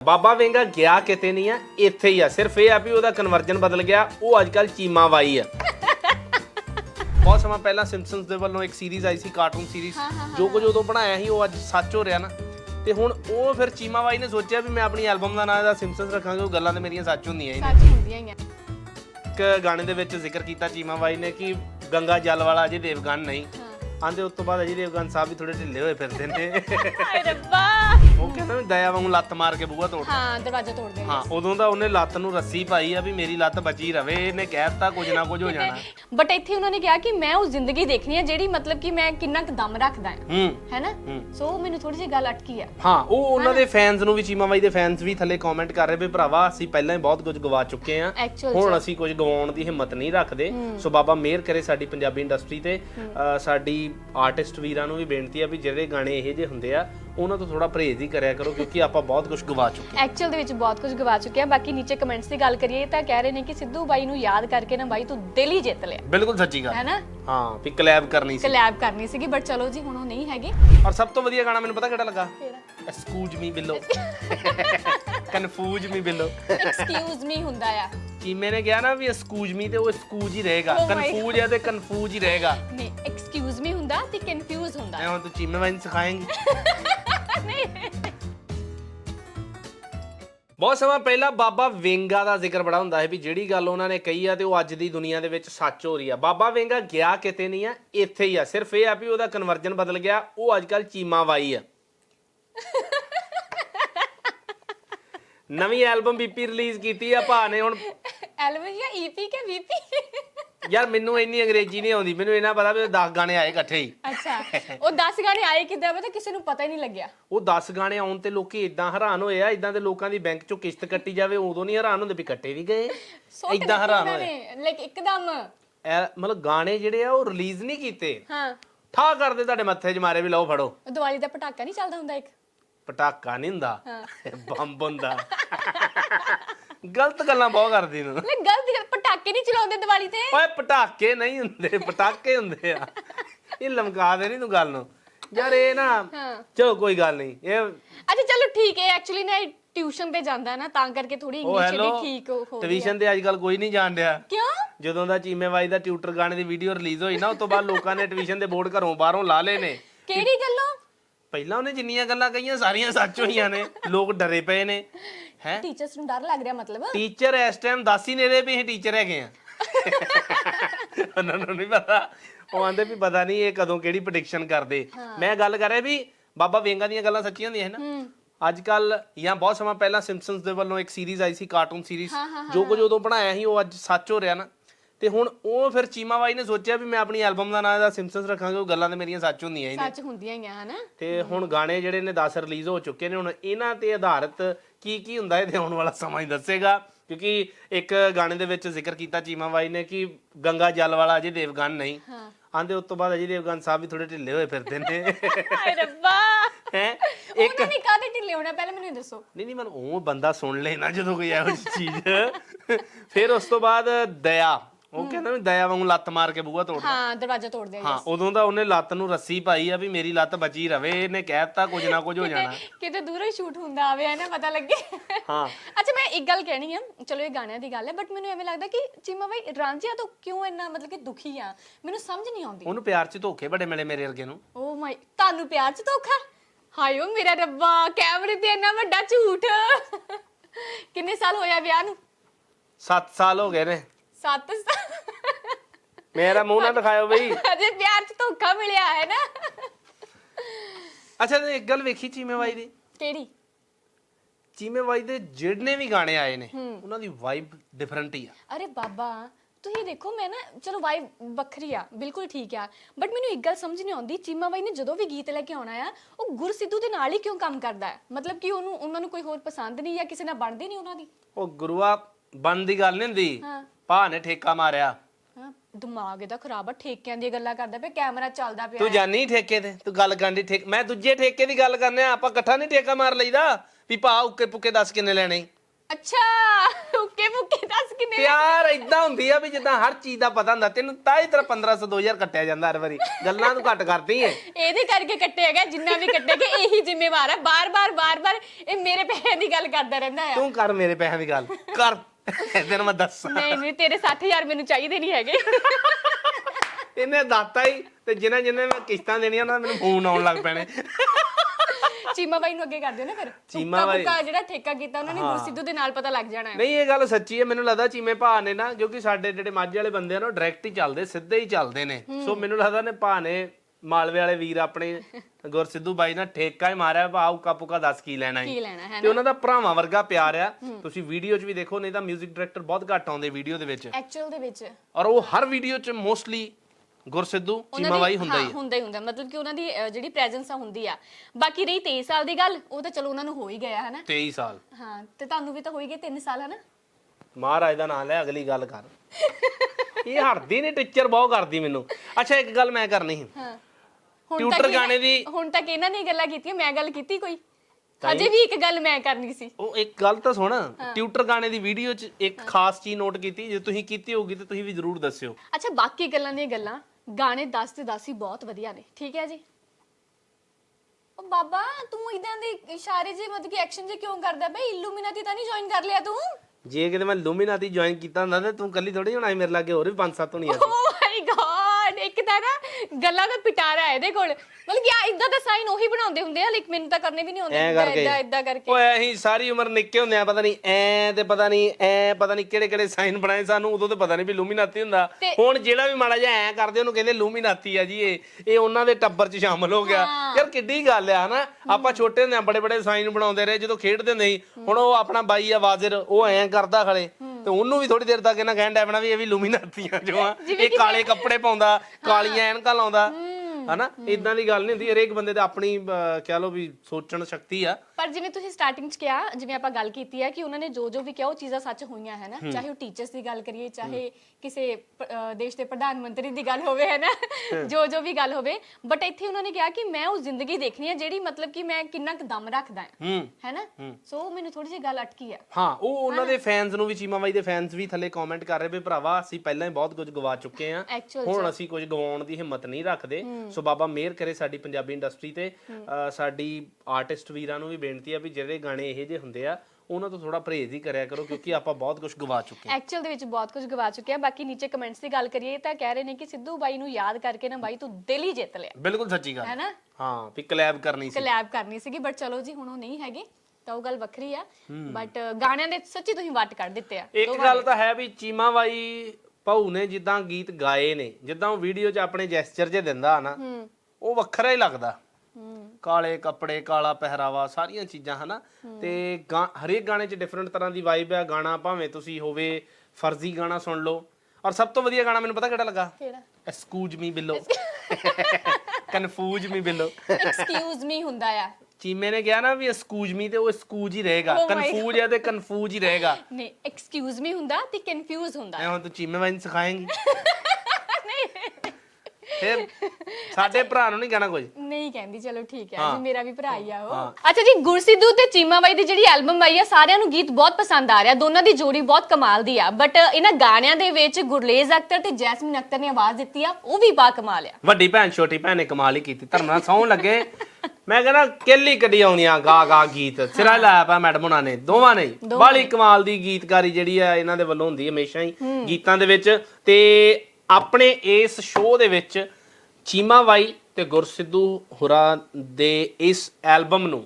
ਬਾਬਾ ਵੇਂਗਾ ਗਿਆ ਕਿਤੇ ਨਹੀਂ ਆ ਇੱਥੇ ਹੀ ਆ। ਸਿਰਫ ਇਹ ਆ ਵੀ ਉਹਦਾ ਕਨਵਰਜਨ ਬਦਲ ਗਿਆ ਉਹ ਅੱਜ ਕੱਲ ਚੀਮਾ ਵਾਈ ਆ। ਬਹੁਤ ਸਮਾਂ ਪਹਿਲਾਂ ਸਿੰਪਸਨਸ ਦੇ ਵੱਲੋਂ ਇੱਕ ਸੀਰੀਜ਼ ਆਈ ਸੀ ਕਾਰਟੂਨ ਸੀਰੀਜ਼ ਜੋ ਕੁਝ ਉਦੋਂ ਬਣਾਇਆ ਸੀ ਉਹ ਅੱਜ ਸੱਚ ਹੋ ਰਿਹਾ ਨਾ। ਤੇ ਹੁਣ ਉਹ ਫਿਰ ਚੀਮਾ ਵਾਈ ਨੇ ਸੋਚਿਆ ਵੀ ਮੈਂ ਆਪਣੀ ਐਲਬਮ ਦਾ ਨਾਮ ਇਹਦਾ ਸਿੰਪਸਨਸ ਰੱਖਾਂਗਾ ਉਹ ਗੱਲਾਂ ਤੇ ਮੇਰੀਆਂ ਸੱਚ ਹੁੰਦੀਆਂ ਹੀ ਨੇ। ਸੱਚ ਹੁੰਦੀਆਂ ਹੀ ਆ। ਇੱਕ ਗਾਣੇ ਦੇ ਵਿੱਚ ਜ਼ਿਕਰ ਕੀਤਾ ਚੀਮਾ ਬਾਈ ਨੇ ਕਿ ਗੰਗਾ ਜਲ ਵਾਲਾ ਅਜੇ ਦੇਵਗਨ ਨਹੀਂ। ਆਂਦੇ ਉਸ ਤੋਂ ਬਾਅਦ ਅਜੇ ਦੇਵਗਨ ਸਾਹਿਬ ਵੀ ਥੋੜੇ ਢਿੱਲੇ ਹੋਏ ਫਿਰਦੇ ਨੇ। ਹਾਏ ਰੱਬਾ। ਉਹ ਕਹਿੰਦਾ ਵੀ ਦਇਆ ਵਾਂਗੂ ਲੱਤ ਮਾਰ ਕੇ ਬੂਹਾ ਤੋੜ ਹਾਂ ਦਰਵਾਜ਼ਾ ਤੋੜ ਦੇ ਹਾਂ ਉਦੋਂ ਦਾ ਉਹਨੇ ਲੱਤ ਨੂੰ ਰੱਸੀ ਪਾਈ ਆ ਵੀ ਮੇਰੀ ਲੱਤ ਬਚੀ ਰਵੇ ਇਹਨੇ ਕਹਿਤਾ ਕੁਝ ਨਾ ਕੁਝ ਹੋ ਜਾਣਾ। ਬਟ ਇੱਥੇ ਉਹਨਾਂ ਨੇ ਕਿਹਾ ਕਿ ਮੈਂ ਉਹ ਜ਼ਿੰਦਗੀ ਦੇਖਣੀ ਹੈ ਜਿਹੜੀ ਮਤਲਬ ਕਿ ਮੈਂ ਕਿੰਨਾ ਕੁ ਦਮ ਰੱਖਦਾ ਹਾਂ। ਹੂੰ ਹੈਨਾ ਸੋ ਮੈਨੂੰ ਥੋੜੀ ਜਿਹੀ ਗੱਲ ਅਟਕੀ ਹੈ ਹਾਂ ਉਹ ਉਹਨਾਂ ਦੇ ਫੈਨਸ ਨੂੰ ਵੀ ਚੀਮਾ ਬਾਈ ਦੇ ਫੈਨਸ ਵੀ ਥੱਲੇ ਕਮੈਂਟ ਕਰ ਰਹੇ ਵੀ ਭਰਾਵਾ ਅਸੀਂ ਪਹਿਲਾਂ ਹੀ ਬਹੁਤ ਕੁਝ ਗਵਾ ਚੁੱਕੇ ਆ। Actual ਹੁਣ ਅਸੀਂ ਕੁਝ ਗਵਾਉਣ ਦੀ ਹਿੰਮਤ ਨਹੀਂ ਰੱਖਦੇ। ਸੋ ਬਾਬਾ ਮਿਹਰ ਕਰੇ ਸਾਡੀ ਪੰਜਾਬੀ ਇੰਡਸਟਰੀ ਤੇ। ਅ, ਸਾਡੀ ਆਰਟਿਸਟ ਵੀਰਾਂ ਨੂੰ ਵੀ ਬੇਨਤੀ ਆ ਵੀ ਜਿਹੜੇ ਗਾਣੇ ਇਹੋ ਜਿਹੇ ਹੁੰਦੇ ਆ ਉਹਨਾਂ ਤੋਂ ਥੋੜਾ ਪਰਹੇਜ਼ ਹੀ ਕਰਿਆ ਕਰੋ ਕਿਉਂਕਿ ਆਪਾਂ ਬਹੁਤ ਕੁਝ ਗਵਾ ਚੁੱਕੇ ਐਕਚੁਅਲ ਦੇ ਵਿੱਚ ਬਹੁਤ ਕੁਝ ਗਵਾ ਚੁੱਕੇ ਆ ਬਾਕੀ ਨੀਚੇ ਕਮੈਂਟਸ ਦੀ ਗੱਲ ਕਰੀਏ ਤਾਂ ਕਹਿ ਰਹੇ ਨੇ ਕਿ ਸਿੱਧੂ ਬਾਈ ਨੂੰ ਯਾਦ ਕਰਕੇ ਨਾ ਬਾਈ ਤੂੰ ਦਿਲ ਹੀ ਜਿੱਤ ਲਿਆ। ਬਿਲਕੁਲ ਸੱਚੀ ਗੱਲ। ਹੈਨਾ ਹਾਂ ਵੀ ਕਲੈਬ ਕਰਨੀ ਸੀ। ਕਲੈਬ ਕਰਨੀ ਸੀਗੀ ਬਟ ਚਲੋ ਜੀ ਹੁਣ ਉਹ ਨਹੀਂ ਹੈਗੇ। ਔਰ ਸਭ ਤੋਂ ਵਧੀਆ ਗਾਣਾ ਮੈਨੂੰ ਪਤਾ ਕਿਹੜਾ ਲੱਗਾ? ਕਿਹੜਾ? ਐਕਸਕੂਜ ਮੀ ਬਿੱਲੋ। ਕਨਫੂਜ ਮੀ ਬਿੱਲੋ। ਐਕਸਕਿਊਜ਼ ਮੀ ਹੁੰਦਾ ਆ। ਚੀਮੇ ਨੇ ਕਿਹਾ ਨਾ ਵੀ ਐਕਸਕੂਜ ਮੀ ਤੇ ਉਹ ਐਕਸਕੂਜ ਹੀ ਰਹੇਗਾ। Oh my ਕਨਫੂਜ ਹੈ ਤੇ ਕਨਫੂਜ ਹੀ ਰਹੇਗਾ। ਨਹੀਂ ਐਕਸਕਿਊਜ਼ ਮੀ ਹੁੰਦਾ ਤੇ ਕਨਫਿਊਜ਼ ਹੁੰਦਾ। ਐ ਹੁਣ ਤੂੰ ਚੀਮੇ ਵਾਈਨ ਸਿਖਾਏਂਗੀ। ਬਹੁਤ ਸਮਾਂ ਪਹਿਲਾਂ ਬਾਬਾ ਵੇਂਗਾ ਦਾ ਜ਼ਿਕਰ ਬੜਾ ਹੁੰਦਾ ਹੈ ਵੀ ਜਿਹੜੀ ਗੱਲ ਉਹਨਾਂ ਨੇ ਕਹੀ ਆ ਤੇ ਉਹ ਅੱਜ ਦੀ ਦੁਨੀਆ ਦੇ ਵਿੱਚ ਸੱਚ ਹੋ ਰਹੀ ਆ। ਬਾਬਾ ਵੇਂਗਾ ਗਿਆ ਕਿਤੇ ਨਹੀਂ ਆ, ਇੱਥੇ ਹੀ ਆ। ਸਿਰਫ ਇਹ ਆ ਵੀ ਉਹਦਾ ਕਨਵਰਜਨ ਬਦਲ ਗਿਆ, ਉਹ ਅੱਜ ਕੱਲ ਚੀਮਾ ਵਾਈ ਆ। ਨਵੀਂ ਐਲਬਮ ਬੀਪੀ ਰਿਲੀਜ਼ ਕੀਤੀ ਆ ਭਾ ਨੇ ਹੁਣ ਐਲਬਮ ਜਾਂ ਈਪੀ ਕੇ ਵੀਪੀ ਯਾਰ ਮੈਨੂੰ ਇੰਨੀ ਅੰਗਰੇਜ਼ੀ ਨਹੀਂ ਆਉਂਦੀ ਮੈਨੂੰ ਇਹਨਾਂ ਪਤਾ ਵੀ 10 ਗਾਣੇ ਆਏ ਇਕੱਠੇ ਹੀ। ਅੱਛਾ ਉਹ 10 ਗਾਣੇ ਆਏ ਕਿੱਦਾਂ? ਪਤਾ ਕਿਸੇ ਨੂੰ ਪਤਾ ਹੀ ਨਹੀਂ ਲੱਗਿਆ। ਉਹ 10 ਗਾਣੇ ਆਉਣ ਤੇ ਲੋਕੀ ਇਦਾਂ ਹੈਰਾਨ ਹੋਏ ਆ ਇਦਾਂ ਦੇ ਲੋਕਾਂ ਦੀ ਬੈਂਕ ਚੋਂ ਕਿਸ਼ਤ ਕੱਟੀ ਜਾਵੇ ਉਦੋਂ ਨਹੀਂ ਹੈਰਾਨ ਹੁੰਦੇ ਵੀ ਕੱਟੇ ਵੀ ਗਏ। ਇਦਾਂ ਹੈਰਾਨ ਹੋਏ। ਲਾਈਕ ਇੱਕਦਮ। ਮਤਲਬ ਗਾਣੇ ਜਿਹੜੇ ਆ ਉਹ ਰਿਲੀਜ਼ ਨਹੀਂ ਕੀਤੇ। ਹਾਂ। ਠਾ ਕਰਦੇ ਤੁਹਾਡੇ ਮੱਥੇ 'ਚ ਮਾਰੇ ਵੀ ਲਓ ਫੜੋ। ਦੀਵਾਲੀ ਦਾ ਪਟਾਕਾ ਨਹੀਂ ਚੱਲਦਾ ਹੁੰਦਾ ਇੱਕ? ਪਟਾਕਾ ਨਹੀਂ ਹੁੰਦਾ। ਬੰਬ ਹੁੰਦਾ। ਗਲਤ ਗੱਲਾਂ ਬਹੁਤ ਕਰਦੀ ਨੂੰ ਲੈ ਗਲਤ ਗੱਲ ਪਟਾਕੇ ਨਹੀਂ ਚਲਾਉਂਦੇ ਦੀਵਾਲੀ ਤੇ? ਓਏ ਪਟਾਕੇ ਨਹੀਂ ਹੁੰਦੇ ਪਟਾਕੇ ਹੁੰਦੇ ਆ। ਇਹ ਲਮਕਾ ਦੇ ਨਹੀਂ ਤੂੰ ਗੱਲ ਨੂੰ। ਯਾਰ ਇਹ ਨਾ ਚਲੋ ਕੋਈ ਗੱਲ ਨਹੀਂ ਇਹ ਅੱਛਾ ਚਲੋ ਠੀਕ ਹੈ ਐਕਚੁਅਲੀ ਨਾ ਟਿਊਸ਼ਨ ਤੇ ਜਾਂਦਾ ਨਾ ਤਾਂ ਕਰਕੇ ਥੋੜੀ ਇੰਗਲਿਸ਼ ਵੀ ਠੀਕ ਹੋ ਹੋ ਟਿਊਸ਼ਨ ਤੇ ਅੱਜ ਕੱਲ ਕੋਈ ਨਹੀਂ ਜਾਣ ਡਿਆ। ਕਿਉਂ? ਜਦੋਂ ਦਾ ਚੀਮੇਵਾਈ ਦਾ ਟਿਊਟਰ ਗਾਣੇ ਦੀ ਵੀਡੀਓ ਰਿਲੀਜ਼ ਹੋਈ ਨਾ ਉਸ ਤੋਂ ਬਾਅਦ ਲੋਕਾਂ ਨੇ ਟਿਊਸ਼ਨ ਦੇ ਬੋਰਡ ਘਰੋਂ ਬਾਹਰੋਂ ਲਾ ਲਏ ਨੇ। ਕਿਹੜੀ ਗੱਲੋਂ? ਪਹਿਲਾਂ ਉਹਨੇ ਜਿੰਨੀਆਂ ਗੱਲਾਂ ਕਹੀਆਂ ਸਾਰੀਆਂ ਸੱਚ ਹੋਈਆਂ ਨੇ। ਲੋਕ ਡਰੇ ਪਏ ਨੇ। ਹੈ? ਟੀਚਰਸ ਨੂੰ ਡਰ ਲੱਗ ਰਿਹਾ ਮਤਲਬ? ਟੀਚਰ ਇਸ ਟਾਈਮ ਦੱਸ ਹੀ ਨਹੀਂ ਰਹੇ ਵੀ ਇਹ ਟੀਚਰ ਹੈਗੇ ਆ ਉਹਨਾਂ ਨੂੰ ਨਹੀਂ ਪਤਾ। ਉਹ ਆਂਦੇ ਵੀ ਪਤਾ ਨਹੀਂ ਇਹ ਕਦੋਂ ਕਿਹੜੀ ਪ੍ਰੈਡਿਕਸ਼ਨ ਕਰਦੇ। ਮੈਂ ਗੱਲ ਕਰ ਰਿਹਾ ਵੀ ਬਾਬਾ ਵੇਂਗਾ ਦੀਆਂ ਗੱਲਾਂ ਸੱਚੀਆਂ ਹੁੰਦੀਆਂ ਹੈ ਨਾ? ਅੱਜ ਕੱਲ ਜਾਂ ਬਹੁਤ ਸਮਾਂ ਪਹਿਲਾਂ ਸਿੰਪਸਨਸ ਦੇ ਵੱਲੋਂ ਇੱਕ ਸੀਰੀਜ਼ ਆਈ ਸੀ ਕਾਰਟੂਨ ਸੀਰੀਜ਼ ਜੋ ਕੁਝ ਉਦੋਂ ਬਣਾਇਆ ਸੀ ਉਹ ਅੱਜ ਸੱਚ ਹੋ ਰਿਹਾ ਨਾ। ਤੇ ਹੁਣ ਉਹ ਫਿਰ ਚੀਮਾ ਬਾਈ ਨੇ ਸੋਚਿਆ ਵੀ ਮੈਂ ਆਪਣੀ ਐਲਬਮ ਦਾ ਨਾਮ ਇਹਦਾ ਸਿੰਪਸਨਸ ਰੱਖਾਂਗਾ ਉਹ ਗੱਲਾਂ ਤੇ ਮੇਰੀਆਂ ਸੱਚ ਹੁੰਦੀਆਂ ਹੀ ਨੇ। ਸੱਚ ਹੁੰਦੀਆਂ ਹੀ ਆ ਹਨਾ? ਤੇ ਹੁਣ ਗਾਣੇ ਜਿਹੜੇ ਨੇ 10 ਰਿਲੀਜ਼ ਹੋ ਚੁੱਕੇ ਨੇ ਹੁਣ ਇਹਨਾਂ ਤੇ ਆਧਾਰਿਤ ਕੀ ਕੀ ਹੁੰਦਾ ਇਹਦੇ ਆਉਣ ਵਾਲਾ ਸਮਾਂ ਹੀ ਦੱਸੇਗਾ। ਕਿਉਂਕਿ ਇੱਕ ਗਾਣੇ ਦੇ ਵਿੱਚ ਜ਼ਿਕਰ ਕੀਤਾ ਚੀਮਾ ਬਾਈ ਨੇ ਕਿ ਗੰਗਾ ਜਲ ਵਾਲਾ ਅਜੇ ਦੇਵਗਨ ਨਹੀਂ। ਹਾਂ। ਆਂਦੇ ਉਸ ਤੋਂ ਬਾਅਦ ਅਜੇ ਦੇਵਗਨ ਸਾਹਿਬ ਵੀ ਥੋੜੇ ਢਿੱਲੇ ਹੋਏ ਫਿਰਦੇ ਨੇ। ਹਾਏ ਰੱਬਾ! ਹੈ? ਉਹਨਾਂ ਨੇ ਕਾਹਦੇ ਢਿੱਲੇ ਹੋਣਾ? ਪਹਿਲਾਂ ਮੈਨੂੰ ਇਹ ਦੱਸੋ। ਨਹੀਂ ਨਹੀਂ ਮਨ ਉਹ ਬੰਦਾ ਸੁਣ ਲੈ ਨਾ ਜਦੋਂ ਕੋਈ ਇਹੋ ਜਿਹੀ ਚੀਜ਼। ਫਿਰ ਉਸ ਤੋਂ ਬਾਅਦ ਦਇਆ। ਉਹ ਕਹਿੰਦਾ ਵੀ ਦਇਆ ਵਾਂਗੂ ਲੱਤ ਮਾਰ ਕੇ ਬੂਹਾ ਤੋੜ ਹਾਂ ਦਰਵਾਜ਼ਾ ਤੋੜ ਦੇ ਹਾਂ ਉਦੋਂ ਦਾ ਉਹਨੇ ਲੱਤ ਨੂੰ ਰੱਸੀ ਪਾਈ ਆ ਵੀ ਮੇਰੀ ਲੱਤ ਬਚੀ ਰਵੇ ਇਹਨੇ ਕਹਿਤਾ ਕੁਝ ਨਾ ਕੁਝ ਹੋ ਜਾਣਾ। ਕਿਤੇ ਦੂਰੋਂ ਹੀ ਸ਼ੂਟ ਹੁੰਦਾ ਆਵੇ ਹੈ ਨਾ ਪਤਾ ਲੱਗੇ। ਹਾਂ। ਅੱਛਾ ਮੈਂ ਇੱਕ ਗੱਲ ਕਹਿਣੀ ਆ ਚਲੋ ਇਹ ਗਾਣਿਆਂ ਦੀ ਗੱਲ ਹੈ ਬਟ ਮੈਨੂੰ ਐਵੇਂ ਲੱਗਦਾ ਕਿ ਚੀਮਾ ਬਾਈ ਰਾਂਝਿਆ ਤੋਂ ਕਿਉਂ ਇੰਨਾ ਮਤਲਬ ਕਿ ਦੁਖੀ ਆ? ਮੈਨੂੰ ਸਮਝ ਨਹੀਂ ਆਉਂਦੀ। ਉਹਨੂੰ ਪਿਆਰ 'ਚ ਧੋਖੇ ਬੜੇ ਮਿਲੇ ਮੇਰੇ ਵਰਗੇ ਨੂੰ। ਓ ਮਾਈ ਤੁਹਾਨੂੰ ਪਿਆਰ ਚ ਧੋਖਾ? ਹਾਇਓ ਮੇਰਾ ਰੱਬਾ ਕੈਮਰੇ ਤੇ ਇੰਨਾ ਵੱਡਾ ਝੂਠ। ਕਿੰਨੇ ਸਾਲ ਹੋਇਆ ਵਿਆਹ ਨੂੰ? 7 ਸਾਲ ਹੋ ਗਏ ਨੇ। 7 ਮੇਰਾ ਮੂੰਹ ਨਾ ਦਿਖਾਇਓ ਬਈ। ਅਜੇ ਪਿਆਰ ਚ ਧੋਖਾ ਮਿਲਿਆ ਹੈ ਨਾ। ਅੱਛਾ ਤੇ ਇੱਕ ਗੱਲ ਵੇਖੀ ਚੀਮੇ ਬਾਈ ਦੀ? ਕਿਹੜੀ? ਚੀਮੇ ਬਾਈ ਦੇ ਜਿਹੜੇ ਵੀ ਗਾਣੇ ਆਏ ਨੇ ਉਹਨਾਂ ਦੀ ਵਾਈਬ ਡਿਫਰੈਂਟ ਹੀ ਆ। ਅਰੇ ਬਾਬਾ ਤੁਸੀਂ ਦੇਖੋ ਮੈਂ ਨਾ ਚਲੋ ਵਾਈਬ ਵੱਖਰੀ ਆ ਬਿਲਕੁਲ ਠੀਕ ਆ ਬਟ ਮੈਨੂੰ ਇੱਕ ਗੱਲ ਸਮਝ ਨਹੀਂ ਆਉਂਦੀ ਚੀਮਾ ਬਾਈ ਨੇ ਜਦੋਂ ਵੀ ਗੀਤ ਲੈ ਕੇ ਆਉਣਾ ਆ ਉਹ ਗੁਰਸਿੱਧੂ ਦੇ ਨਾਲ ਹੀ ਕਿਉਂ ਕੰਮ ਕਰਦਾ ਹੈ? ਮਤਲਬ ਕਿ ਉਹਨੂੰ ਉਹਨਾਂ ਨੂੰ ਕੋਈ ਹੋਰ ਪਸੰਦ ਨਹੀਂ ਜਾਂ ਕਿਸੇ ਨਾਲ ਬਣਦੀ ਨਹੀਂ ਉਹਨਾਂ ਦੀ? ਉਹ ਗੁਰੂਆ ਬਣ ਦੀ ਗੱਲ ਨਹੀਂ ਹੁੰਦੀ। ਹਾਂ। ਭਾ ਨੇ ਠੇਕਾ ਮਾਰਿਆ। ਹਾਂ ਦਿਮਾਗ ਇਹਦਾ ਖਰਾਬ ਆ ਠੇਕਿਆਂ ਦੀਆਂ ਗੱਲਾਂ ਕਰਦਾ ਪਿਆ ਕੈਮਰਾ ਚੱਲਦਾ ਪਿਆ ਤੂੰ ਜਾਨੀ ਠੇਕੇ ਤੇ ਤੂੰ ਗੱਲ ਕਰਨੀ ਠੇਕ ਮੈਂ ਦੂਜੇ ਠੇਕੇ ਦੀ ਗੱਲ ਕਰਨੇ ਆ ਆਪਾਂ ਇਕੱਠਾ ਨਹੀਂ ਠੇਕਾ ਮਾਰ ਲਈਦਾ? ਵੀ ਭਾ ਉੱਕੇ ਪੁੱਕੇ ਦੱਸ ਕਿੰਨੇ ਲੈਣੇ ਈ। ਅੱਛਾ ਓਕੇ ਫੁੱਕੇ ਦੱਸ ਕਿੰਨੇ ਪਿਆਰ ਇਦਾਂ ਹੁੰਦੀ ਆ ਵੀ ਜਿੱਦਾਂ ਹਰ ਚੀਜ਼ ਦਾ ਪਤਾ ਹੁੰਦਾ ਤੈਨੂੰ ਤਾਂ ਹੀ ਤੇਰਾ 1500 2000 ਕੱਟਿਆ ਜਾਂਦਾ ਹਰ ਵਾਰੀ। ਗੱਲਾਂ ਤੂੰ ਘੱਟ ਕਰਦੀ ਐ ਇਹਦੇ ਕਰਕੇ ਕੱਟਿਆ ਗਿਆ ਜਿੰਨਾ ਵੀ ਕੱਟੇਗਾ ਇਹੀ ਜ਼ਿੰਮੇਵਾਰ ਹੈ ਬਾਰ-ਬਾਰ ਬਾਰ-ਬਾਰ ਇਹ ਮੇਰੇ ਪੈਸੇ ਦੀ ਗੱਲ ਕਰਦਾ ਰਹਿੰਦਾ ਹੈ ਤੂੰ ਕਰ ਮੇਰੇ ਪੈਸਿਆਂ ਦੀ ਗੱਲ ਕਰ ਤੈਨੂੰ ਮੈਂ ਦੱਸ। ਨਹੀਂ ਨਹੀਂ ਤੇਰੇ 60000 ਮੈਨੂੰ ਚਾਹੀਦੇ ਨਹੀਂ ਹੈਗੇ। ਇਹਨੇ ਦਾਤਾ ਹੀ ਤੇ ਜਿਨ੍ਹਾਂ ਜਿਨ੍ਹਾਂ ਮੈਂ ਕਿਸ਼ਤਾਂ ਦੇਣੀਆਂ ਉਹਨਾਂ ਦਾ ਮੈਨੂੰ ਫੋਨ ਆਉਣ ਲੱਗ ਪੈਣੇ। ਚੀਮਾ ਬਾਈ ਨੂੰ ਅੱਗੇ ਕਰ ਦਿਓ ਨਾ ਫਿਰ। ਚੀਮਾ ਚੀਮਾ ਬਾਈ- ਬਾਈ ਜਿਹੜਾ ਠੇਕਾ ਕੀਤਾ ਉਹਨਾਂ ਨੇ ਗੁਰਸਿੱਧੂ ਦੇ ਨਾਲ ਪਤਾ ਲੱਗ ਜਾਣਾ ਹੈ। ਨਹੀਂ ਇਹ ਗੱਲ ਸੱਚੀ ਹੈ ਮੈਨੂੰ ਲੱਗਦਾ ਚੀਮੇ ਭਾ ਨੇ ਨਾ ਕਿਉਂਕਿ ਸਾਡੇ ਜਿਹੜੇ ਮਾਝੇ ਵਾਲੇ ਬੰਦੇ ਆ ਨਾ ਡਾਇਰੈਕਟ ਹੀ ਚੱਲਦੇ ਸਿੱਧੇ ਹੀ ਚੱਲਦੇ ਨੇ। ਸੋ ਮੈਨੂੰ ਲੱਗਦਾ ਨੇ ਭਾ ਨੇ ਮਾਲਵੇ ਵਾਲੇ ਵੀਰ ਆਪਣੇ ਗੁਰਸਿੱਧੂ ਬਾਈ ਨਾਲ ਠੇਕਾ ਹੀ ਮਾਰਿਆ ਭਾ ਉਕਾ ਪੁਕਾ ਦੱਸ ਕੀ ਲੈਣਾ ਕੀ ਹੈ ਲੈਣਾ ਹੈ ਤੇ ਉਹਨਾਂ ਦਾ ਭਰਾਵਾਂ ਵਰਗਾ ਪਿਆਰ ਆ। ਤੁਸੀਂ ਵੀਡੀਓ 'ਚ ਵੀ ਦੇਖੋ ਨਹੀਂ ਤਾਂ 뮤직 ਡਾਇਰੈਕਟਰ ਬਹੁਤ ਘੱਟ ਆਉਂਦੇ ਵੀਡੀਓ ਦੇ ਵਿੱਚ। ਐਕਚੁਅਲ ਦੇ ਵਿੱਚ। ਔਰ ਉਹ ਹਰ ਵੀਡੀਓ 'ਚ ਮੋਸਟਲੀ ਗੁਰਸਿੱਧੂ ਚੀਮਾ ਬਾਈ ਹੁੰਦਾ ਹੀ ਹੁੰਦਾ ਹੀ ਹੁੰਦਾ। ਮਤਲਬ ਕਿ ਉਹਨਾਂ ਦੀ ਅ, ਜਿਹੜੀ ਪ੍ਰੈਜ਼ੈਂਸ ਆ ਹੁੰਦੀ ਆ। ਬਾਕੀ ਰਹੀ 23 ਸਾਲ ਦੀ ਗੱਲ ਉਹ ਤਾਂ ਚਲੋ ਉਹਨਾਂ ਨੂੰ ਹੋ ਹੀ ਗਿਆ ਹੈ ਨਾ? 23 ਸਾਲ। ਹਾਂ ਤੇ ਤੁਹਾਨੂੰ ਵੀ ਤਾਂ ਹੋ ਹੀ ਗਏ 3 ਸਾਲ ਹੈ ਨਾ? ਮਹਾਰਾਜ ਦਾ ਨਾਮ ਲੈ ਅਗਲੀ ਗੱਲ ਕਰ। ਇਹ ਹਰਦੀ ਨਹੀਂ ਟੀਚਰ ਬਹੁਤ ਕਰਦੀ ਮੈਨੂੰ। ਅੱਛਾ ਇੱਕ ਗੱਲ ਮੈਂ ਕਰਨੀ ਸੀ। ਹਾਂ। ਹੁਣ ਤੱਕ ਇਹ- ਗਾਣੇ ਦੀ- ਹੁਣ ਤੱਕ ਇਹਨਾਂ ਨੇ ਗੱਲਾਂ ਕੀਤੀਆਂ ਮੈਂ ਗੱਲ ਕੀਤੀ ਕੋਈ? ਹਜੇ ਵੀ ਇੱਕ ਗੱਲ ਮੈਂ ਕਰਨੀ ਸੀ। ਉਹ ਇੱਕ ਗੱਲ ਤਾਂ ਸੁਣ ਟਿਊਟਰ ਗਾਣੇ ਦੀ ਵੀਡੀਓ 'ਚ ਇੱਕ ਖਾਸ ਚੀਜ਼ ਨੋਟ ਕੀਤੀ ਜੇ ਤੁਸੀਂ ਕੀਤੀ ਹੋਊਗੀ ਤਾਂ ਤੁਸੀਂ ਵੀ ਜ਼ਰੂਰ ਦੱਸਿਓ। ਅੱਛਾ ਬਾਕੀ ਗੱਲਾਂ ਦੀਆਂ ਗੱਲਾਂ ਗਾਣੇ 10 ਤੇ 10 ਹੀ ਬਹੁਤ ਵਧੀਆ ਨੇ ਠੀਕ ਹੈ ਜੀ? ਉਹ ਬਾਬਾ ਤੂੰ ਇਦਾਂ ਦੇ ਇਸ਼ਾਰੇ ਜੇ ਮਤਲਬ ਕਿ ਐਕਸ਼ਨ ਜੇ ਕਿਉਂ ਕਰਦਾ ਬਈ ਇਲੂਮੀਨਾਤੀ ਤਾਂ ਨਹੀਂ ਜੁਆਇਨ ਕਰ ਲਿਆ ਤੂੰ? ਜੇ ਕਿਤੇ ਮੈਂ ਲੂਮੀਨਾਤੀ ਜੁਆਇਨ ਕੀਤਾ ਹੁੰਦਾ ਤਾਂ ਤੂੰ ਕੱਲੀ ਥੋੜੀ ਹੋਣਾ ਸੀ ਮੇਰੇ ਲਾਗੇ ਹੋਰ ਵੀ ਪੰਜ ਸੱਤ ਸੀ ਓ ਮਾਈ ਗॉड ਇੱਕ ਤਾਂ ਨਾ ਗੱਲਾਂ ਦਾ ਪਿਟਾਰਾ ਹੈ ਇਹਦੇ ਕੋਲ। ਮਤਲਬ ਕਿ ਆ ਇਦਾਂ ਦਾ ਸਾਈਨ ਉਹੀ ਬਣਾਉਂਦੇ ਹੁੰਦੇ ਆ ਲੇਕਿਨ ਮੈਨੂੰ ਤਾਂ ਕਰਨੇ ਵੀ ਨਹੀਂ ਆਉਂਦੇ ਐ ਇਦਾਂ ਕਰਕੇ। ਇਦਾਂ ਇਦਾਂ ਕਰਕੇ। ਓਏ ਅਸੀਂ ਸਾਰੀ ਉਮਰ ਨਿੱਕੇ ਹੁੰਦੇ ਆ ਪਤਾ ਨਹੀਂ ਐ ਤੇ ਪਤਾ ਨਹੀਂ ਐ ਪਤਾ ਨਹੀਂ ਕਿਹੜੇ ਕਿਹੜੇ ਸਾਈਨ ਬਣਾਏ ਸਾਨੂੰ ਉਦੋਂ ਤੇ ਪਤਾ ਨਹੀਂ ਵੀ ਲੂਮੀਨਾਤੀ ਹੁੰਦਾ। ਤੇ- ਹੁਣ ਜਿਹੜਾ ਵੀ ਮਾੜਾ ਜਿਹਾ ਐ ਕਰਦੇ ਉਹਨੂੰ ਕਹਿੰਦੇ ਲੂਮੀਨਾਤੀ ਆ ਜੀ ਇਹ। ਇਹ ਉਹਨਾਂ ਦੇ ਟੱਬਰ 'ਚ ਸ਼ਾਮਲ ਹੋ ਗਿਆ। ਯਾਰ ਕਿੱਡੀ ਗੱਲ ਆ ਹਨਾ? ਆਪਾਂ ਛੋਟੇ ਹੁੰਦੇ ਆ ਬੜੇ ਬੜੇ ਸਾਈਨ ਬਣਾਉਂਦੇ ਰਹੇ ਜਦੋਂ ਖੇਡਦੇ ਹੁੰਦੇ ਸੀ ਹੁਣ ਉਹ ਆਪਣਾ ਬਾਈ ਆ ਵਾਜ਼ਿਰ ਉਹ ਐ ਕਰਦਾ ਖਲੇ ਤੇ ਉਹਨੂੰ ਵੀ ਥੋੜੀ ਦੇਰ ਤੱਕ ਇਹਨਾਂ ਕਹਿਣ ਡੈ ਪੈਣਾ ਵੀ ਇਹ ਵੀ ਲੂਮੀਨਾਤੀਆਂ ਜੋ ਆ। ਇਹ ਕਾਲੇ ਕੱਪੜੇ ਪਾਉਂਦਾ ਕਾਲੀਆਂ ਐਨਕਾਂ ਲਾਉਂਦਾ। ਹਨਾ? ਇਦਾਂ ਦੀ ਗੱਲ ਨਹੀਂ ਹੁੰਦੀ ਹਰੇਕ ਬੰਦੇ ਦਾ ਆਪਣੀ ਅਹ, ਕਹਿ ਲਓ ਵੀ ਸੋਚਣ ਸ਼ਕਤੀ ਆ। ਪਰ ਜਿਵੇਂ ਤੁਸੀਂ ਸਟਾਰਟਿੰਗ ਚ ਕਿਹਾ ਜਿਵੇਂ ਆਪਾਂ ਗੱਲ ਕੀਤੀ ਹੈ ਕਿ ਉਹਨਾਂ ਨੇ ਜੋ ਜੋ ਵੀ ਕਿਹਾ ਉਹ ਚੀਜ਼ਾਂ ਸੱਚ ਹੋਈਆਂ ਹੈ ਨਾ ਚਾਹੇ ਉਹ ਟੀਚਰਸ ਦੀ ਗੱਲ ਕਰੀਏ ਚਾਹੇ ਕਿਸੇ ਪ- ਅਹ ਦੇਸ਼ ਦੇ ਪ੍ਰਧਾਨ ਮੰਤਰੀ ਦੀ ਗੱਲ ਹੋਵੇ ਹੈ ਨਾ ਜੋ ਜੋ ਵੀ ਗੱਲ ਹੋਵੇ। ਬਟ ਇੱਥੇ ਉਹਨਾਂ ਨੇ ਕਿਹਾ ਕਿ ਮੈਂ ਉਹ ਜ਼ਿੰਦਗੀ ਦੇਖਣੀ ਹੈ ਜਿਹੜੀ ਮਤਲਬ ਕਿ ਮੈਂ ਕਿੰਨਾ ਕੁ ਦਮ ਰੱਖਦਾ ਹਾਂ ਹੂੰ ਹੈ ਨਾ ਸੋ ਮੈਨੂੰ ਥੋੜੀ ਜਿਹੀ ਗੱਲ ਅਟਕੀ ਆ। ਹਾਂ ਉਹ ਉਹਨਾਂ ਦੇ ਫੈਨਸ ਨੂੰ ਵੀ ਚੀਮਾ ਬਾਈ ਦੇ ਫੈਨਸ ਵੀ ਥੱਲੇ ਕਮੈਂਟ ਕਰ ਰਹੇ ਵੀ ਭਰਾਵਾ ਅਸੀਂ ਪਹਿਲਾਂ ਹੀ ਬਹੁਤ ਕੁਝ ਗਵਾ ਚੁੱਕੇ ਆ Actual ਹੁਣ ਅਸੀਂ ਕੁਝ ਗਵਾਉਣ ਦੀ ਹਿੰਮਤ ਨਹੀਂ ਰੱਖਦੇ। ਸੋ ਬਾਬਾ ਮਿਹਰ ਕਰੇ ਸਾਡੀ ਪੰਜਾਬੀ ਇੰਡਸਟਰੀ ਤੇ। ਸਾਡੀ ਆਰਟਿਸਟ ਵੀਰਾਂ ਨੂੰ ਵੀ ਬੇਨਤੀ ਆ ਵੀ ਜਿਹੜੇ ਗਾਣੇ ਇਹੋ ਜਿਹੇ ਹੁੰਦੇ ਆ ਉਹਨਾਂ ਤੋਂ ਥੋੜਾ ਪਰਹੇਜ਼ ਹੀ ਕਰਿਆ ਕਰੋ ਕਿਉਂਕਿ ਆਪਾਂ ਬਹੁਤ ਕੁਝ ਗਵਾ ਚੁੱਕੇ ਆ ਐਕਚੁਅਲ ਦੇ ਵਿੱਚ ਬਹੁਤ ਕੁਝ ਗਵਾ ਚੁੱਕਿਆ ਬਾਕੀ ਨੀਚੇ ਕਮੈਂਟਸ ਦੀ ਗੱਲ ਕਰੀਏ ਤਾਂ ਕਹਿ ਰਹੇ ਨੇ ਕਿ ਸਿੱਧੂ ਬਾਈ ਨੂੰ ਯਾਦ ਕਰਕੇ ਨਾ ਬਾਈ ਤੂੰ ਦਿਲ ਹੀ ਜਿੱਤ ਲਿਆ। ਬਿਲਕੁਲ ਸੱਚੀ ਗੱਲ। ਹੈ ਨਾ ਹਾਂ ਵੀ ਕਲੈਬ ਕਰਨੀ ਸੀ। ਕਲੈਬ ਕਰਨੀ ਸੀਗੀ ਬਟ ਚਲੋ ਜੀ ਹੁਣ ਉਹ ਨਹੀਂ ਹੈਗੇ ਤਾਂ ਉਹ ਗੱਲ ਵੱਖਰੀ ਆ। ਬਟ ਗਾਣਿਆਂ ਦੇ ਸੱਚੀ ਤੁਸੀਂ ਵੱਟ ਕੱਢ ਦਿੱਤੇ ਆ। ਇੱਕ ਗੱਲ ਤਾਂ ਹੈ ਵੀ ਚੀਮਾ ਬਾਈ ਭਾਊ ਨੇ ਜਿੱਦਾਂ ਗੀਤ ਗਾਏ ਨੇ ਜਿੱਦਾਂ ਉਹ ਵੀਡੀਓ 'ਚ ਆਪਣੇ ਜੈਸਚਰ ਜੇ ਦਿੰਦਾ ਨਾ ਉਹ ਵੱਖਰਾ ਹੀ ਲੱਗਦਾ। ਕਾਲੇ ਕੱਪੜੇ ਕਾਲਾ ਪਹਿਰਾਵਾ ਸਾਰੀਆਂ ਚੀਜ਼ਾਂ ਹਨਾ। ਤੇ ਹਰੇਕ ਗਾਣੇ 'ਚ ਡਿਫਰੈਂਟ ਤਰ੍ਹਾਂ ਦੀ ਵਾਈਬ ਹੈ ਗਾਣਾ ਭਾਵੇਂ ਤੁਸੀਂ ਹੋਵੇ ਫਰਜ਼ੀ ਗਾਣਾ ਸੁਣ ਲਓ। ਔਰ ਸਭ ਤੋਂ ਵਧੀਆ ਗਾਣਾ ਮੈਨੂੰ ਪਤਾ ਕਿਹੜਾ ਲੱਗਾ? ਕਿਹੜਾ? ਐਕਸਕੂਜ ਮੀ ਬਿੱਲੋ। ਕਨਫੂਜ ਮੀ ਬਿੱਲੋ। ਐਕਸਕਿਊਜ਼ ਮੀ ਹੁੰਦਾ ਆ। ਚੀਮੇ ਨੇ ਕਿਹਾ ਨਾ ਵੀ ਐਕਸਕੂਜ ਮੀ ਤੇ ਉਹ ਐਕਸਕੂਜ ਹੀ ਰਹੇਗਾ। Oh my ਕਨਫੂਜ ਹੈ ਤੇ ਕਨਫੂਜ ਹੀ ਰਹੇਗਾ। ਨਹੀਂ ਐਕਸਕਿਊਜ਼ ਮੀ ਹੁੰਦਾ ਤੇ ਕਨਫਿਊਜ਼ ਹੁੰਦਾ। ਐ ਹੁਣ ਤੂੰ ਚੀਮੇ ਨੂੰ ਸਿਖਾਏਂਗੀ। ਫਿਰ ਸਾਡੇ ਭਰਾ ਨੂੰ ਨਹੀਂ ਕਹਿਣਾ ਕੁਝ? ਨਹੀਂ ਕਹਿੰਦੀ ਚਲੋ ਠੀਕ ਹੈ। ਹਾਂ। ਜੀ ਮੇਰਾ ਵੀ ਭਰਾ ਹੀ ਆ ਉਹ। ਅੱਛਾ ਜੀ ਗੁਰਸਿੱਧੂ ਤੇ ਚੀਮਾ ਬਾਈ ਦੀ ਜਿਹੜੀ ਐਲਬਮ ਆਈ ਆ ਸਾਰਿਆਂ ਨੂੰ ਗੀਤ ਬਹੁਤ ਪਸੰਦ ਆ ਰਿਹਾ। ਦੋਨਾਂ ਦੀ ਜੋੜੀ ਬਹੁਤ ਕਮਾਲ ਦੀ ਆ। ਬਟ ਇਹਨਾਂ ਗਾਣਿਆਂ ਦੇ ਵਿੱਚ ਗੁਰਲੇਜ਼ ਅਖਤਰ ਤੇ ਜੈਸਮਿਨ ਅਖਤਰ ਨੇ ਆਵਾਜ਼ ਦਿੱਤੀ ਆ ਉਹ ਵੀ ਬਾ ਕਮਾਲ ਆ। ਵੱਡੀ ਭੈਣ ਛੋਟੀ ਭੈਣ ਨੇ ਕਮਾਲ ਹੀ ਕੀਤੀ। ਧਰਮ ਨਾਲ ਸੌਣ ਲੱਗੇ। ਮੈਂ ਕਹਿੰਦਾ ਕਿੱਲੀ ਕੱਢੀ ਆਉਂਦੀਆਂ ਗਾ ਗਾ ਗੀਤ। ਸਿਰਾ ਲਾਇਆ ਪਾ ਮੈਡਮ ਉਹਨਾਂ ਨੇ ਦੋਵਾਂ ਨੇ। ਬਾਲੀ ਕਮਾਲ ਦੀ ਗੀਤਕਾਰੀ ਜਿਹੜੀ ਆ ਇਹਨਾਂ ਦੇ ਵੱਲੋਂ ਹੁੰਦੀ ਹੈ ਹਮੇਸ਼ਾ ਹੀ ਗੀਤਾਂ ਦੇ ਵਿੱਚ। ਤੇ ਆਪਣੇ ਇਸ ਸ਼ੋਅ ਦੇ ਵਿੱਚ ਚੀਮਾ ਬਾਈ ਤੇ ਗੁਰਸਿੱਧੂ ਹੁਰਾ ਦੇ ਇਸ ਐਲਬਮ ਨੂੰ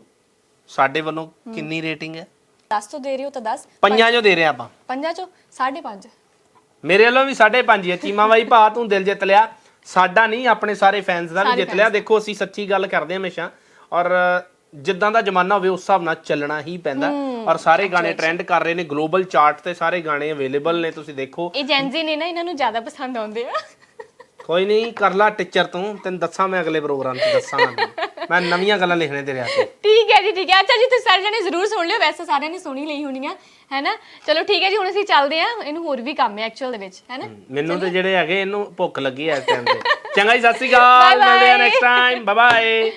ਸਾਡੇ ਵੱਲੋਂ ਕਿੰਨੀ ਰੇਟਿੰਗ ਹੈ? 10 ਤੋਂ ਦੇ ਰਹੇ ਹੋ ਤਾਂ 10 ਪੰਜਾਂ ਜੋ ਦੇ ਰਹੇ ਆਪਾਂ। ਪੰਜਾਂ ਚੋਂ 5.5 ਮੇਰੇ ਵੱਲੋਂ ਵੀ 5.5 ਹੈ ਚੀਮਾ ਬਾਈ ਭਾ ਤੂੰ ਦਿਲ ਜਿੱਤ ਲਿਆ। ਸਾਡਾ ਨਹੀਂ ਆਪਣੇ ਸਾਰੇ ਫੈਨਸ ਦਾ ਵੀ ਜਿੱਤ ਲਿਆ। ਦੇਖੋ ਅਸੀਂ ਸੱਚੀ ਗੱਲ ਕਰਦੇ ਹਾਂ ਹਮੇਸ਼ਾ। ਔਰ ਜਿੱਦਾਂ ਦਾ ਜ਼ਮਾਨਾ ਹੋਵੇ ਉਸ ਹਿਸਾਬ ਨਾਲ ਚੱਲਣਾ ਹੀ ਪੈਂਦਾ। ਔਰ ਸਾਰੇ ਗਾਣੇ ਟ੍ਰੈਂਡ ਕਰ ਰਹੇ ਨੇ ਗਲੋਬਲ ਚਾਰਟ ਤੇ ਸਾਰੇ ਗਾਣੇ ਅਵੇਲੇਬਲ ਨੇ ਤੁਸੀਂ ਦੇਖੋ। ਇਹ ਜੈਨਜ਼ੀ ਨੇ ਨਾ ਇਹਨਾਂ ਨੂੰ ਜ਼ਿਆਦਾ ਪਸੰਦ ਆਉਂਦੇ ਆ। ਕੋਈ ਨਹੀਂ ਕਰ ਲਾ ਟੀਚਰ ਤੂੰ ਤੈਨੂੰ ਦੱਸਾਂ ਮੈਂ ਅਗਲੇ ਪ੍ਰੋਗਰਾਮ 'ਚ ਦੱਸਾਂਗਾ ਮੈਂ ਨਵੀਆਂ ਗੱਲਾਂ ਲਿਖਣੇ ਤੇਰੇ ਹੱਥ ਠੀਕ ਹੈ ਜੀ ਠੀਕ ਹੈ। ਅੱਛਾ ਜੀ ਤੁਸੀਂ ਸਾਰੇ ਜਣੇ ਜ਼ਰੂਰ ਸੁਣ ਲਿਓ ਵੈਸੇ ਸਾਰਿਆਂ ਨੇ ਸੁਣੀ ਲਈ ਹੋਣੀਆਂ ਹੈ ਨਾ ਚਲੋ ਠੀਕ ਹੈ ਜੀ ਹੁਣ ਅਸੀਂ ਚੱਲਦੇ ਆ ਇਹਨੂੰ ਹੋਰ ਵੀ ਕੰਮ ਹੈ ਐਕਚੁਅਲ ਦੇ ਵਿੱਚ ਹੈ ਨਾ ਮੈਨੂੰ ਤੇ ਜਿਹੜੇ ਹੈਗੇ ਇਹਨੂੰ ਭੁੱਖ ਲੱਗੀ ਐ ਇਸ ਟਾਈਮ ਤੇ। ਚੰਗਾ ਜੀ ਸਤਿ ਸ਼੍ਰੀ ਅਕਾਲ. ਮਿਲਦੇ ਆ ਨੈਕਸਟ ਟਾਈਮ ਬਾਏ ਬਾਏ